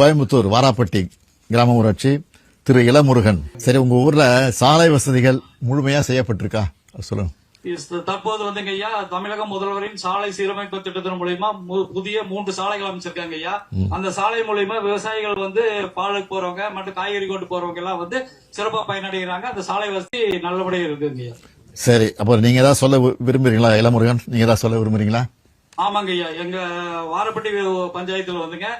கோயம்புத்தூர் வாராப்பட்டி கிராம ஊராட்சி திரு இளமுருகன். சரி உங்க ஊர்ல சாலை வசதிகள் முழுமையா செய்யப்பட்டிருக்கா? சொல்லுங்க. தற்போது வந்துங்க ஐயா தமிழக முதல்வரின் சாலை சீரமைப்பு திட்டத்தின் மூலியமா புதிய மூன்று சாலைகள் அமைச்சிருக்காங்க ஐயா. அந்த சாலை மூலியமா விவசாயிகள் வந்து பாலுக்கு போறவங்க மற்றும் காய்கறி கொண்டு போறவங்க எல்லாம் வந்து சிறப்பா பயனடைகிறாங்க. அந்த சாலை வசதி நல்லபடியா இருக்குங்க ஐயா. சரி அப்போ நீங்க ஏதாவது சொல்ல விரும்புறீங்களா இளமுருகன்? நீங்க ஏதாவது சொல்ல விரும்புறீங்களா? ஆமாங்க ஐயா எங்க வாரப்பட்டி பஞ்சாயத்துல வந்துங்க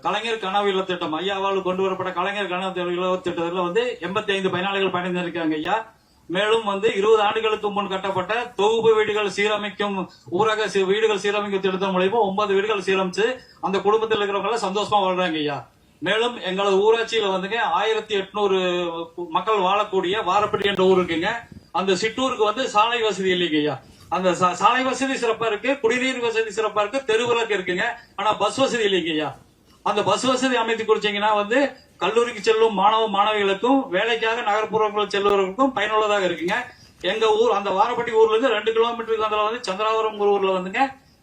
கலைஞர் கனவு இல்ல திட்டம் ஐயாவால் கொண்டு வரப்பட்ட கலைஞர் கனவு இல்ல வந்து எண்பத்தி ஐந்து பயனாளிகள் பயணிந்திருக்காங்க ஐயா. மேலும் வந்து இருபது ஆண்டுகளுக்கு முன் கட்டப்பட்ட தொகுப்பு வீடுகள் சீரமைக்கும் ஊரக வீடுகள் சீரமைக்கும் திட்டத்தின் மூலியமா ஒன்பது வீடுகள் சீரமைச்சு அந்த குடும்பத்தில் இருக்கிறவங்கள சந்தோஷமா வாழ்றாங்க ஐயா. மேலும் எங்களது ஊராட்சியில வந்துங்க ஆயிரத்தி எட்நூறு மக்கள் வாழக்கூடிய வாரப்பட்டி என்ற ஊர் இருக்குங்க. அந்த சிற்றூருக்கு வந்து சாலை வசதி இல்லைங்க ஐயா. அந்த சா- சாலை வசதி சிறப்பா இருக்கு குடிநீர் வசதி சிறப்பா இருக்கு தெருவிளக்கு இருக்குங்க. ஆனா பஸ் வசதி இல்லைங்க ஐயா. அந்த பஸ் வசதி அமைத்து கொடுத்தீங்கன்னா வந்து கல்லூரிக்கு செல்லும் மாணவ மாணவிகளுக்கும் வேலைக்காக நகர்ப்புறங்கள் செல்வர்களுக்கும் பயனுள்ளதாக இருக்குங்க. எங்க ஊர் அந்த வாரப்பட்டி ஊர்ல இருந்து ரெண்டு கிலோமீட்டருக்கு அந்த வந்து சந்திராபுரம் ஊர்ல வந்துங்க.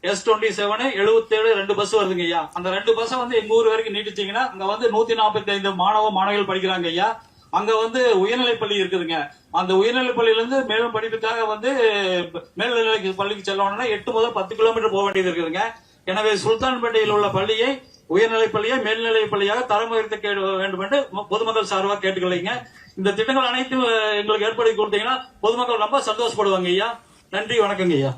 எஸ் டுவெண்ட்டி செவன் எழுபத்தேழு ரெண்டு பஸ் வருதுங்க ஐயா. அந்த ரெண்டு பஸ்ஸை வந்து எங்க ஊர் வரைக்கும் நீட்டிச்சீங்கன்னா அங்க வந்து நூத்தி நாற்பத்தி ஐந்து மாணவ மாணவிகள் படிக்கிறாங்க ஐயா. அங்க வந்து உயர்நிலை பள்ளி இருக்குதுங்க. அந்த உயர்நிலை பள்ளியில இருந்து மேலும் படிப்புக்காக வந்து மேல்நிலை பள்ளிக்கு செல்லணும்னா எட்டு முதல் பத்து கிலோமீட்டர் போக வேண்டியது இருக்குதுங்க. எனவே சுல்தான்பேட்டையில் உள்ள பள்ளியை உயர்நிலைப் பள்ளியை மேல்நிலைப் பள்ளியாக தரம் உயர்த்த வேண்டும் என்று பொதுமக்கள் சார்பாக கேட்டுக்கலைங்க இந்த திட்டங்கள் அனைத்தும் எங்களுக்கு ஏற்படுத்தி கொடுத்தீங்கன்னா பொதுமக்கள் ரொம்ப சந்தோஷப்படுவாங்க ஐயா. நன்றி வணக்கங்க ஐயா.